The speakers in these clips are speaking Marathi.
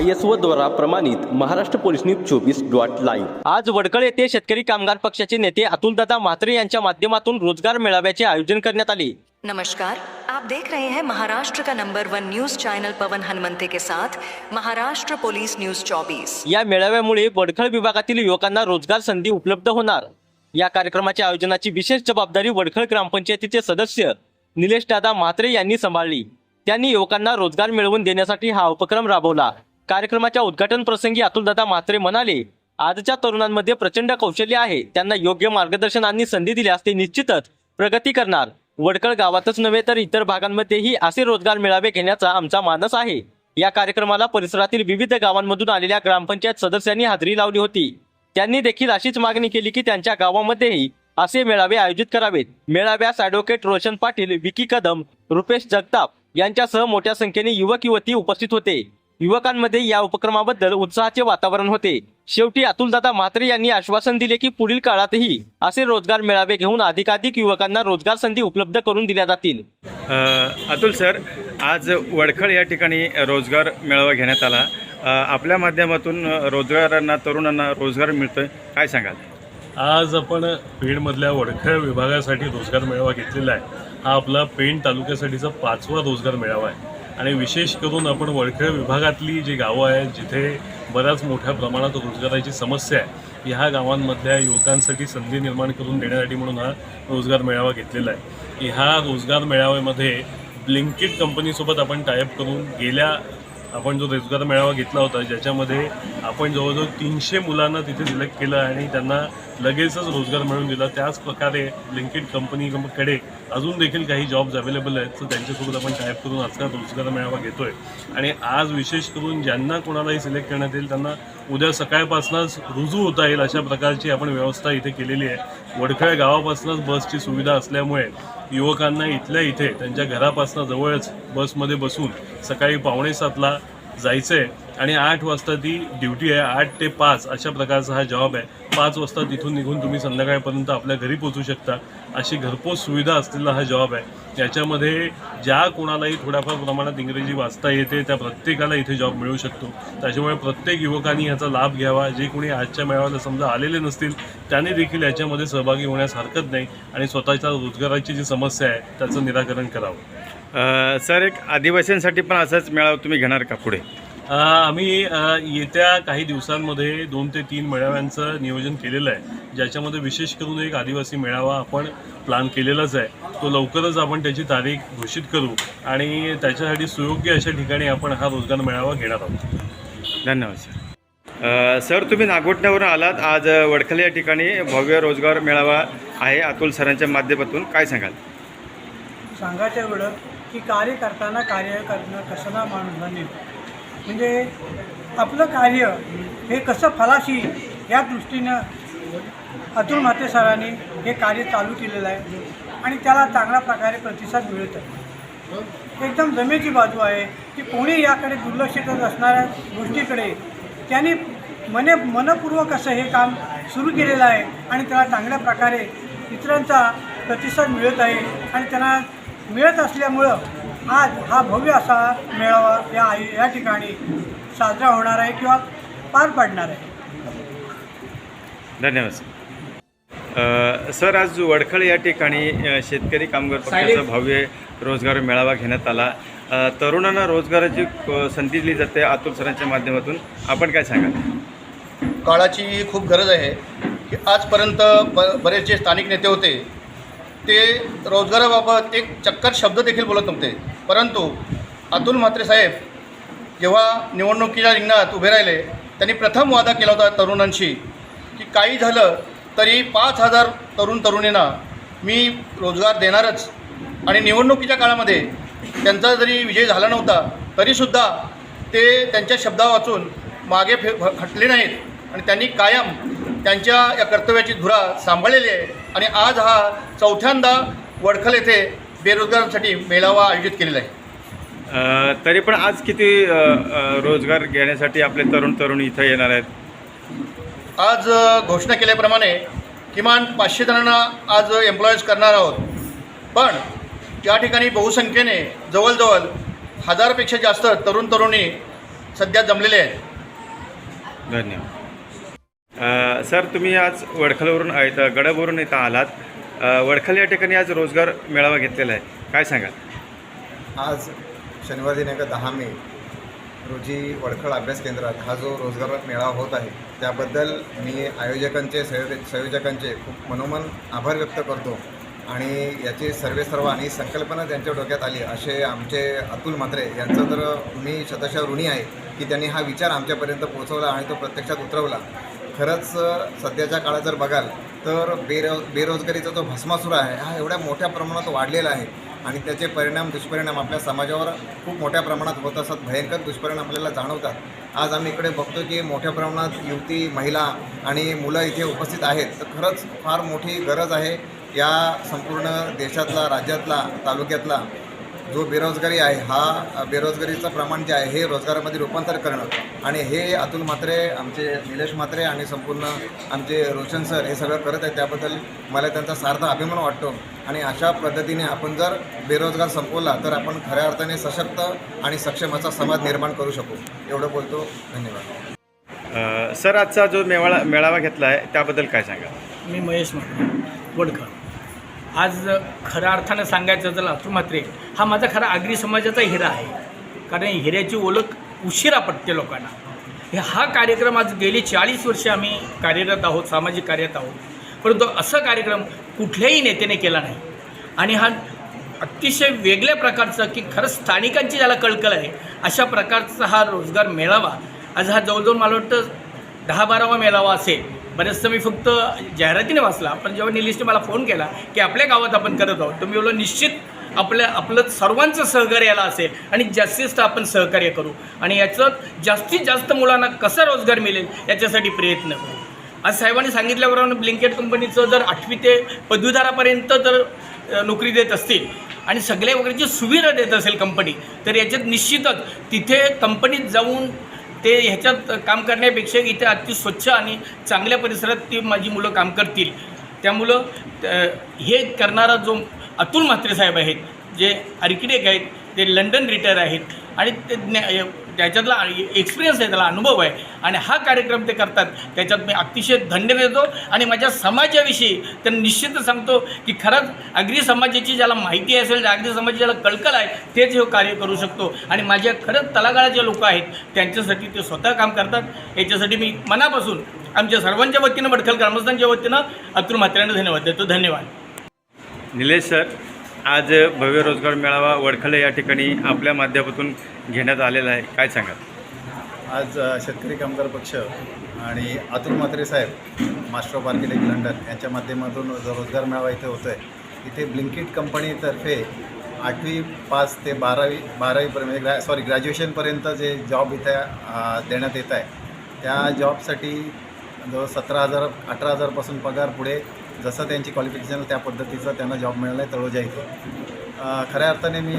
आय एस ओ द्वारा प्रमाणित महाराष्ट्र पोलीस न्यूज चोवीस डॉट लाईव्ह. आज वडकळ येथे शेतकरी कामगार पक्षाचे नेते अतुलदादा म्हात्रे यांच्या माध्यमातून रोजगार मेळाव्याचे आयोजन करण्यात आले. नमस्कार. आप देख रहे हैं महाराष्ट्र का number one news channel Pawan Hanumante के साथ महाराष्ट्र पुलिस न्यूज 24 या मेळाव्यामुळे वडखळ विभागातील युवकांना रोजगार संधी उपलब्ध होणार. या कार्यक्रमाच्या आयोजनाची विशेष जबाबदारी वडखळ ग्रामपंचायतीचे सदस्य निलेश दादा म्हात्रे यांनी सांभाळली. त्यांनी युवकांना रोजगार मिळवून देण्यासाठी हा उपक्रम राबवला. कार्यक्रमाच्या उद्घाटन प्रसंगी अतुलदादा म्हात्रे म्हणाले आजच्या तरुणांमध्ये प्रचंड कौशल्य आहे. त्यांना योग्य मार्गदर्शन आणि संधी दिल्यास ते निश्चितच प्रगती करणार. वडकळ गावातच नव्हे तर इतर भागांमध्येही असे रोजगार मेळावे घेण्याचा आमचा मानस आहे. या कार्यक्रमाला परिसरातील विविध गावांमधून आलेल्या ग्रामपंचायत सदस्यांनी हजेरी लावली होती. त्यांनी देखील अशीच मागणी केली की त्यांच्या गावामध्येही असे मेळावे आयोजित करावेत. मेळाव्यास ॲडव्होकेट रोशन पाटील विकी कदम रुपेश जगताप यांच्यासह मोठ्या संख्येने युवक युवती उपस्थित होते. युवकांमध्ये या उपक्रमाबद्दल उत्साहाचे वातावरण होते. शेवटी अतुलदादा म्हात्रे यांनी आश्वासन दिले की पुढील काळातही असे रोजगार मेळावे घेऊन अधिकाधिक युवकांना रोजगार संधी उपलब्ध करून दिल्या जातील. अतुल सर आज वडखळ या ठिकाणी रोजगार मेळावा घेण्यात आला. आपल्या माध्यमातून रोजगारांना तरुणांना रोजगार मिळतोय काय सांगाल? आज आपण पेणमधल्या वडखळ विभागासाठी रोजगार मेळावा घेतलेला आहे. हा आपला पेण तालुक्यासाठीचा पाचवा रोजगार मेळावा आहे. आणि विशेष करून आपण वळखेळ विभागातली जी गावं आहेत जिथे बऱ्याच मोठ्या प्रमाणात रोजगाराची समस्या आहे ह्या गावांमधल्या युवकांसाठी संधी निर्माण करून देण्यासाठी म्हणून हा रोजगार मेळावा घेतलेला आहे. ह्या रोजगार मेळाव्यामध्ये ब्लिंकिट कंपनीसोबत आपण टायअप करून गेल्या आपण जो रोजगार मेळावा घेतला होता ज्याच्यामध्ये आपण जवळजवळ तीनशे मुलांना तिथे सिलेक्ट केलं आणि त्यांना लगेचच रोजगार मिळवून दिला. त्याच प्रकारे लिंकेड कंपनीकडे अजून देखील काही जॉब्स अवेलेबल आहेत. तर त्यांच्यासोबत आपण टायप करून आजचा रोजगार मेळावा आहे आणि आज विशेष करून ज्यांना कोणालाही सिलेक्ट करण्यात येईल त्यांना उद्या सकाळपासूनच रुजू होता येईल अशा प्रकारची आपण व्यवस्था इथे केलेली आहे. वडखळ गावापासूनच बसची सुविधा असल्यामुळे युवकांना इथल्या इथे त्यांच्या घरापासून जवळच बसमध्ये बसून सकाळी पावणे सातला जायचं आहे आणि आठ वाजता ती ड्युटी आहे आठ ते पाच अशा प्रकारचा हा जॉब आहे. पाच वाजता तिथून निघून तुम्ही संध्याकाळपर्यंत आपल्या घरी पोचू शकता. अशी घरपोच सुविधा असलेला हा जॉब आहे. याच्यामध्ये ज्या कोणालाही थोड्याफार प्रमाणात इंग्रजी वाचता येते त्या प्रत्येकाला इथे जॉब मिळू शकतो. त्याच्यामुळे प्रत्येक युवकांनी याचा लाभ घ्यावा. जे कोणी आजच्या मेळाव्याला समजा आलेले नसतील त्यांनी देखील याच्यामध्ये सहभागी होण्यास हरकत नाही आणि स्वतःच्या रोजगाराची जी समस्या आहे त्याचं निराकरण करावं. सर एक आदिवासींसाठी पण असाच मेळावा तुम्ही घेणार का पुढे? आम्ही येत्या काही दिवसांमध्ये दोन ते तीन मेळाव्यांचं नियोजन केलेलं आहे. ज्याच्यामध्ये विशेष करून एक आदिवासी मेळावा आपण प्लॅन केलेलाच आहे. तो लवकरच आपण त्याची तारीख घोषित करू आणि त्याच्यासाठी सुयोग्य अशा ठिकाणी आपण हा रोजगार मेळावा घेणार आहोत. धन्यवाद सर सर तुम्ही नागोठण्यावरून आलात. आज वडखल या ठिकाणी भव्य रोजगार मेळावा आहे अतुल सरांच्या माध्यमातून. काय सांगाल? सांगायचं एवढं की कार्य करताना कार्य करणं कसं ना माणूस बनेल म्हणजे आपलं कार्य हे कसं फलाशी या दृष्टीनं अतुल म्हाते सरांनी हे कार्य चालू केलेलं आहे आणि त्याला चांगल्या प्रकारे प्रतिसाद मिळत आहे. एकदम जमेची बाजू आहे की कोणी याकडे दुर्लक्षित असणाऱ्या गोष्टीकडे त्याने मने मनपूर्वक असं हे काम सुरू केलेलं आहे आणि त्याला चांगल्या प्रकारे इतरांचा प्रतिसाद मिळत आहे आणि त्यांना मिळत असल्यामुळं आज हा भव्य असा मेळावा या या ठिकाणी साजरा होणार आहे किंवा पार पडणार आहे. धन्यवाद सर. सर आज वडखळ या ठिकाणी शेतकरी कामगार पक्षाचा भव्य रोजगार मेळावा घेण्यात आला. तरुणांना रोजगाराची संधी दिली जाते अतुल सरांच्या माध्यमातून आपण काय सांगाल? काळाची खूप गरज आहे की आजपर्यंत ब बरेच जे स्थानिक नेते होते ते रोजगाराबाबत एक चक्कर शब्द देखील बोलत नव्हते. परंतु अतुल म्हात्रे साहेब जेव्हा निवडणुकीच्या रिंगणात उभे राहिले त्यांनी प्रथम वादा केला होता तरुणांशी की काही झालं तरी पाच हजार तरुण तरुणींना मी रोजगार देणारच. आणि निवडणुकीच्या काळामध्ये त्यांचा जरी विजय झाला नव्हता तरीसुद्धा ते त्यांच्या शब्दा वाचून मागे फे हटले नाहीत. आणि त्यांनी कायम त्यांच्या या कर्तव्याची धुरा सांभाळलेली आहे. आणि आज हा चौथ्यांदा वडखल येथे बेरोजगारांसाठी मेळावा आयोजित केलेला आहे. तरी पण आज किती अ, अ, रोजगार घेण्यासाठी आपले तरुण तरुणी इथं येणार आहेत? आज अ, घोषणा केल्याप्रमाणे किमान पाचशे जणांना आज एम्प्लॉईज करणार आहोत. पण या ठिकाणी बहुसंख्येने जवळजवळ हजारपेक्षा जास्त तरुण तरुणी सध्या जमलेले आहेत. धन्यवाद. सर तुम्ही आज वडखलवरून आहेत गडबवरून इथं आलात. वडखल या ठिकाणी आज रोजगार मेळावा घेतलेला आहे. काय सांगाल? आज शनिवार दिनांक दहा मे. रोजी वडखळ अभ्यास केंद्रात हा जो रोजगार मेळावा होत आहे त्याबद्दल मी आयोजकांचे संयो संयोजकांचे खूप मनोमन आभार व्यक्त करतो. आणि याची सर्वे सर्व आणि संकल्पना त्यांच्या डोक्यात आली असे आमचे अतुल म्हात्रे यांचं तर मी शतशः ऋणी आहे की त्यांनी हा विचार आमच्यापर्यंत पोहोचवला आणि तो प्रत्यक्षात उतरवला. खरंच सध्याच्या काळात जर बघाल तर बेरो बेरोजगारीचा जो भस्मासूर आहे हा एवढ्या मोठ्या प्रमाणात वाढलेला आहे. आणि त्याचे परिणाम दुष्परिणाम आपल्या समाजावर खूप मोठ्या प्रमाणात होत असतात. भयंकर दुष्परिणाम आपल्याला जाणवतात. आज आम्ही इकडे बघतो की मोठ्या प्रमाणात युवती महिला आणि मुलं इथे उपस्थित आहेत. तर खरंच फार मोठी गरज आहे या संपूर्ण देशातला राज्यातला तालुक्यातला जो बेरोजगारी आहे हा बेरोजगारीचं प्रमाण जे आहे हे रोजगारामध्ये रूपांतर करणं आणि हे अतुल म्हात्रे आमचे निलेश म्हात्रे आणि संपूर्ण आमचे रोशन सर हे सगळं करत आहेत त्याबद्दल मला त्यांचा सार्थ अभिमान वाटतो. आणि अशा पद्धतीने आपण जर बेरोजगार संपवला तर आपण खऱ्या अर्थाने सशक्त आणि सक्षम असा समाज निर्माण करू शकू. एवढं बोलतो. धन्यवाद. सर आजचा जो मेवाळा मेळावा घेतला आहे त्याबद्दल काय सांगाल? मी महेश वडकर आज खऱ्या अर्थानं सांगायचं झालं अतुल म्हात्रे हा माझा खरा आगरी समाजाचा हिरा आहे. कारण हिऱ्याची ओळख उशिरा पडते लोकांना. हे हा कार्यक्रम आज गेली चाळीस वर्षे आम्ही कार्यरत आहोत सामाजिक कार्यात आहोत. परंतु असं कार्यक्रम कुठल्याही नेत्याने केला नाही. आणि हा अतिशय वेगळ्या प्रकारचा की खरंच स्थानिकांची ज्याला कळकळ आहे अशा प्रकारचा हा रोजगार मेळावा आज हा जवळजवळ मला वाटतं दहा बारावा मेळावा असेल. बरेचसं मी फक्त जाहिरातीने वाचला पण जेव्हा निलेशने मला फोन केला की आपल्या गावात आपण करत आहोत तर मी बोललो निश्चित आपल्या आपलं सर्वांचं सहकार्य याला असेल आणि जास्तीत जास्त आपण सहकार्य करू आणि याचं जास्तीत जास्त मुलांना कसा रोजगार मिळेल याच्यासाठी प्रयत्न करू. आज साहेबांनी सांगितल्याप्रमाणे ब्लिंकेट कंपनीचं जर आठवी ते पदवीधरापर्यंत जर नोकरी देत असतील आणि सगळ्या वगैरेची सुविधा देत असेल कंपनी तर याच्यात निश्चितच तिथे कंपनीत जाऊन ते ह्याच्यात काम करण्यापेक्षा इथे अति स्वच्छ आणि चांगल्या परिसरात ती माझी मुलं काम करतील. त्यामुळं हे करणारा जो अतुल म्हात्रे साहेब आहेत जे आर्किटेक्ट आहेत ते लंडन रिटायर आहेत आणि ते त्याच्यातला एक्सपिरियन्स आहे त्याला अनुभव आहे. आणि हा कार्यक्रम ते करतात. त्याच्यात मी अतिशय धन्य देतो. आणि माझ्या समाजाविषयी तर निश्चित सांगतो की खरंच अग्री समाजाची ज्याला माहिती असेल अग्री समाजाची ज्याला कळकळ आहे तेच हे कार्य करू शकतो. आणि माझ्या खरंच तळागाळाचे लोक आहेत त्यांच्यासाठी ते स्वतः काम करतात. याच्यासाठी मी मनापासून आमच्या सर्वांच्या वतीनं बडखल ग्रामस्थांच्या वतीनं अतुल म्हात्र्यांना धन्यवाद देतो. धन्यवाद. निलेश सर आज भव्य रोजगार मेळावा वडखले या ठिकाणी आपल्या माध्यमातून घेण्यात आलेला आहे. काय सांगाल? आज शेतकरी कामगार पक्ष आणि Atul Mhatre saheb master of architect London यांच्या माध्यमातून जो रोजगार मेळावा इथे होतो आहे इथे ब्लिंकिट कंपनीतर्फे आठवी पास ते बारावी बारावीपर्यंत म्हणजे ग्रॅ सॉरी ग्रॅज्युएशनपर्यंत जे जॉब इथे देण्यात येत आहे त्या जॉबसाठी जवळ सतरा हजार अठरा हजारपासून पगार पुढे जसं त्यांची क्वालिफिकेशन त्या पद्धतीचं त्यांना जॉब मिळाला आहे तळोजा इथे. खऱ्या अर्थाने मी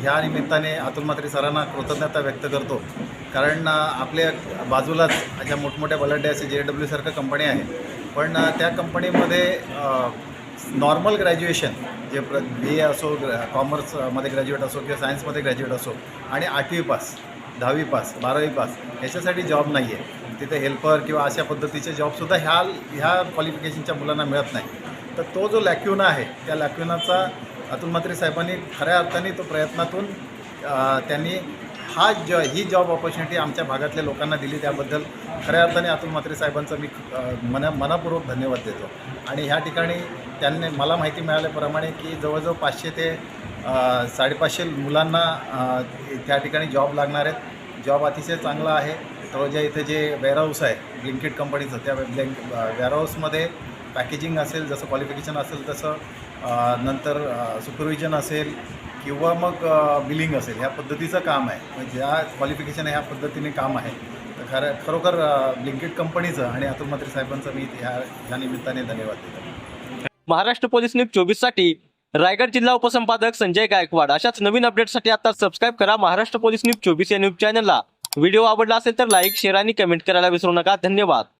ह्या निमित्ताने अतुल म्हात्रे सरांना कृतज्ञता व्यक्त करतो. कारण आपल्या बाजूलाच अशा मोठमोठ्या बलड्डे असे जे डब्ल्यू सारख्या कंपनी आहे. पण त्या कंपनीमध्ये नॉर्मल ग्रॅज्युएशन जे प्र बी ए असो ग्रॅ कॉमर्समध्ये ग्रॅज्युएट असो किंवा सायन्समध्ये ग्रॅज्युएट असो आणि आठवी पास दहावी पास बारावी पास याच्यासाठी जॉब नाही आहे तिथे हेल्पर किंवा अशा पद्धतीचे जॉबसुद्धा ह्या ह्या क्वालिफिकेशनच्या मुलांना मिळत नाही. तर तो जो लॅक्युना आहे त्या लॅक्युनाचा अतुल म्हात्रे साहेबांनी खऱ्या अर्थाने तो प्रयत्नातून त्यांनी हा ज ही जॉब ऑपॉर्च्युनिटी आमच्या भागातल्या लोकांना दिली. त्याबद्दल खऱ्या अर्थाने अतुल म्हात्रे साहेबांचा मी मना मनापूर्वक धन्यवाद देतो. आणि ह्या ठिकाणी त्यांनी मला माहिती मिळाल्याप्रमाणे की जवळजवळ पाचशे ते साडेपाचशे मुलांना त्या ठिकाणी जॉब लागणार आहेत. जॉब अतिशय चांगला आहे. तळोजा इथे जे वेअरहाऊस आहे ब्लिंकेट कंपनीचं त्या ब्लँक वेअरहाऊसमध्ये पॅकेजिंग असेल जसं क्वालिफिकेशन असेल तसं नंतर सुपरविजन असेल किंवा मग बिलिंग असेल ह्या पद्धतीचं काम आहे. म्हणजे ज्या क्वालिफिकेशन ह्या पद्धतीने काम आहे. तर खरं खरोखर ब्लिंकेट कंपनीचं आणि अतुल म्हात्रे साहेबांचं मी ह्या ह्या निमित्ताने धन्यवाद देतो. महाराष्ट्र पोलीस न्यूज चोवीससाठी रायगड जिल्हा उपसंपादक संजय गायकवाड. अशाच नवीन अपडेटसाठी आता सबस्क्राईब करा महाराष्ट्र पोलीस न्यूज चोवीस या न्यूज चॅनलला व्हिडिओ आवडला असेल तर लाईक शेअर आणि कमेंट करायला विसरू नका. धन्यवाद.